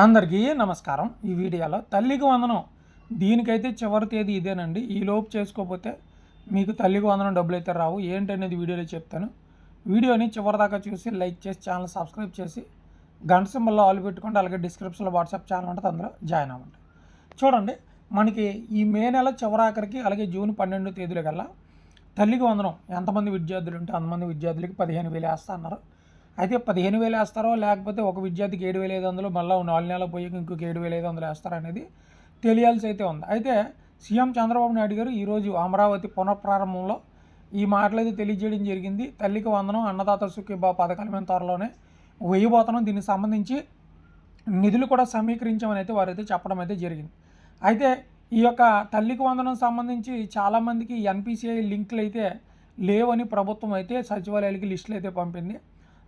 అందరికీ నమస్కారం. ఈ వీడియోలో తల్లికి వందనం. దీనికైతే చివరి తేదీ ఇదేనండి. ఈ లోపు చేసుకోకపోతే మీకు తల్లికి వందనం డబ్బులు అయితే రావు. ఏంటనేది వీడియోలో చెప్తాను. వీడియోని చివరిదాకా చూసి లైక్ చేసి ఛానల్ సబ్స్క్రైబ్ చేసి గంట సింబల్లో ఆల్ పెట్టుకోండి అలాగే డిస్క్రిప్షన్లో వాట్సాప్ ఛానల్ ఉంటుంది. అందులో జాయిన్ అవ్వండి. చూడండి మనకి ఈ మే నెల చివరాఖరికి అలాగే జూన్ పన్నెండు తేదీల కల్లా తల్లికి వందనం. ఎంతమంది విద్యార్థులు ఉంటే అంతమంది విద్యార్థులకి పదిహేను వేలు వేస్తా అన్నారు. అయితే పదిహేను వేలు వేస్తారో లేకపోతే ఒక విద్యార్థికి ఏడు వేల ఐదు వందలు మళ్ళీ నాలుగు నెలలు పోయి ఇంకొక ఏడు వేల ఐదు వందలు వేస్తారో అనేది తెలియాల్సి అయితే ఉంది. అయితే సీఎం చంద్రబాబు నాయుడు గారు ఈరోజు అమరావతి పునఃప్రారంభంలో ఈ మాటలు అయితే తెలియజేయడం జరిగింది. తల్లికి వందనం అన్నదాత సుఖీబా పథకాల మీద త్వరలోనే వేయబోతనం దీనికి సంబంధించి నిధులు కూడా సమీకరించామని అయితే వారైతే చెప్పడం అయితే జరిగింది. అయితే ఈ యొక్క తల్లికి వందనం సంబంధించి చాలామందికి ఎన్పిసిఐ లింకులు అయితే లేవని ప్రభుత్వం అయితే సచివాలయాలకి లిస్టులు అయితే పంపింది.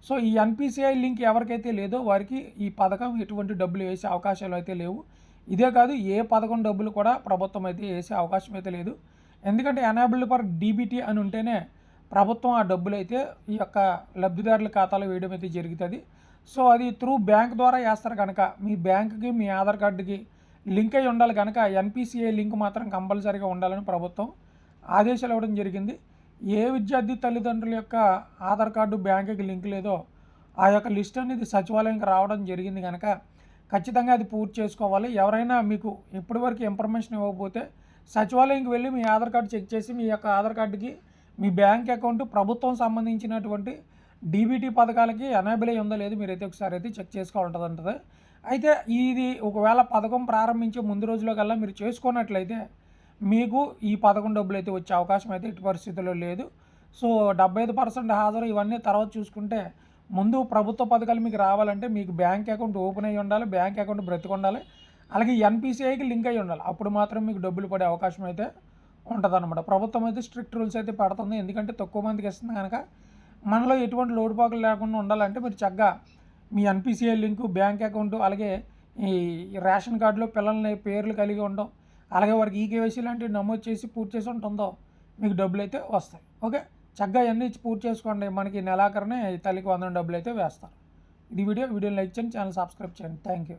సో ఈ ఎన్పిసిఐ లింక్ ఎవరికైతే లేదో వారికి ఈ పథకం ఎటువంటి డబ్బులు వేసే అవకాశాలు అయితే లేవు. ఇదే కాదు ఏ పథకం డబ్బులు కూడా ప్రభుత్వం అయితే వేసే అవకాశం అయితే లేదు. ఎందుకంటే ఎనాబుల్డ్ ఫర్ డీబీటీ అని ఉంటేనే ప్రభుత్వం ఆ డబ్బులు అయితే ఈ యొక్క లబ్ధిదారుల ఖాతాలో వేయడం అయితే జరుగుతుంది. సో అది త్రూ బ్యాంక్ ద్వారా వేస్తారు కనుక మీ బ్యాంక్కి మీ ఆధార్ కార్డుకి లింక్ అయి ఉండాలి కనుక ఎన్పిసిఐ లింక్ మాత్రం కంపల్సరీగా ఉండాలని ప్రభుత్వం ఆదేశాలు ఇవ్వడం జరిగింది. ఏ విద్యార్థి తల్లిదండ్రుల యొక్క ఆధార్ కార్డు బ్యాంకుకి లింక్ లేదో ఆ యొక్క లిస్ట్ అనేది సచివాలయంకి రావడం జరిగింది కనుక ఖచ్చితంగా అది పూర్తి చేసుకోవాలి. ఎవరైనా మీకు ఇప్పటివరకు ఇన్ఫర్మేషన్ ఇవ్వకపోతే సచివాలయంకి వెళ్ళి మీ ఆధార్ కార్డు చెక్ చేసి మీ యొక్క ఆధార్ కార్డుకి మీ బ్యాంక్ అకౌంట్ ప్రభుత్వం సంబంధించినటువంటి డీబీటీ పథకాలకి ఎనేబుల్ అయ్యి ఉందో లేదో మీరైతే ఒకసారి అయితే చెక్ చేసుకోవాలంటుంది అయితే ఇది ఒకవేళ పథకం ప్రారంభించే ముందు రోజులో కల్లా మీరు చేసుకున్నట్లయితే మీకు ఈ పథకం డబ్బులు అయితే వచ్చే అవకాశం అయితే ఇటు పరిస్థితుల్లో లేదు. సో డెబ్బై ఐదు పర్సెంట్ హాజరు ఇవన్నీ తర్వాత చూసుకుంటే ముందు ప్రభుత్వ పథకాలు మీకు రావాలంటే మీకు బ్యాంక్ అకౌంట్ ఓపెన్ అయ్యి ఉండాలి బ్యాంక్ అకౌంట్ బ్రతికి ఉండాలి అలాగే ఎన్పిసిఐకి లింక్ అయ్యి ఉండాలి. అప్పుడు మాత్రం మీకు డబ్బులు పడే అవకాశం అయితే ఉంటుందన్నమాట. ప్రభుత్వం అయితే స్ట్రిక్ట్ రూల్స్ అయితే పెడుతుంది. ఎందుకంటే తక్కువ మందికి ఇస్తుంది కనుక మనలో ఎటువంటి లోటుపాకులు లేకుండా ఉండాలంటే మీరు చక్కగా మీ ఎన్పిసిఐ లింకు బ్యాంక్ అకౌంట్ అలాగే ఈ రేషన్ కార్డులో పిల్లల్ని పేర్లు కలిగి ఉండడం అలాగే వారికి ఈ కేవైసీ లాంటివి నమోదు చేసి పూర్తి చేసి ఉంటుందో మీకు డబ్బులు అయితే వస్తాయి. ఓకే? చక్కగా ఇవన్నీ ఇచ్చి పూర్తి చేసుకోండి. మనకి నెలాఖరునే తల్లికి వందన డబ్బులు అయితే వేస్తారు. ఇది వీడియో. వీడియోని లైక్ చేయండి. ఛానల్ సబ్స్క్రైబ్ చేయండి. Thank you.